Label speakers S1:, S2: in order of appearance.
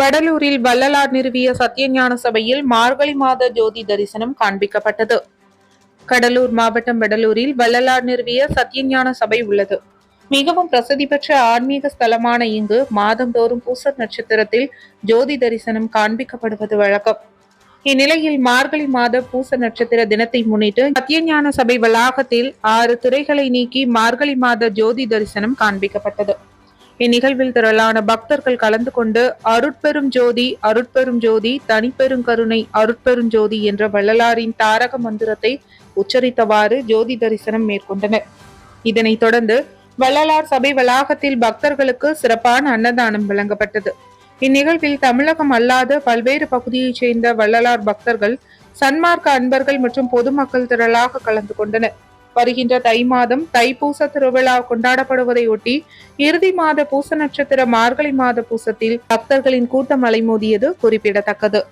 S1: வடலூரில் வள்ளலார் நிறுவிய சத்தியஞான சபையில் மார்கழி மாத ஜோதி தரிசனம் காண்பிக்கப்பட்டது. கடலூர் மாவட்டம் வடலூரில் வள்ளலார் நிறுவிய சத்தியஞான சபை உள்ளது. மிகவும் பிரசித்தி பெற்ற ஆன்மீக ஸ்தலமான இங்கு மாதந்தோறும் பூச நட்சத்திரத்தில் ஜோதி தரிசனம் காண்பிக்கப்படுவது வழக்கம். இந்நிலையில் மார்கழி மாத பூச நட்சத்திர தினத்தை முன்னிட்டு சத்தியஞான சபை வளாகத்தில் ஆறு துறைகளை நீக்கி மார்கழி மாத ஜோதி தரிசனம் காண்பிக்கப்பட்டது. இந்நிகழ்வில் திரளான பக்தர்கள் கலந்து கொண்டு அருட்பெரும் ஜோதி அருட்பெரும் ஜோதி தனிப்பெருங்கருணை அருட்பெரும் ஜோதி என்ற வள்ளலாரின் தாரக மந்திரத்தை உச்சரித்தவாறு ஜோதி தரிசனம் மேற்கொண்டனர். இதனைத் தொடர்ந்து வள்ளலார் சபை வளாகத்தில் பக்தர்களுக்கு சிறப்பான அன்னதானம் வழங்கப்பட்டது. இந்நிகழ்வில் தமிழகம் அல்லாத பல்வேறு பகுதியைச் சேர்ந்த வள்ளலார் பக்தர்கள் சன்மார்க்க அன்பர்கள் மற்றும் பொதுமக்கள் திரளாக கலந்து கொண்டனர். வருகின்ற தை மாதம் தைப்பூச திருவிழா கொண்டாடப்படுவதையொட்டி இறுதி மாத பூச நட்சத்திர மார்கழி மாத பூசத்தில் பக்தர்களின் கூட்டம் அலைமோதியது குறிப்பிடத்தக்கது.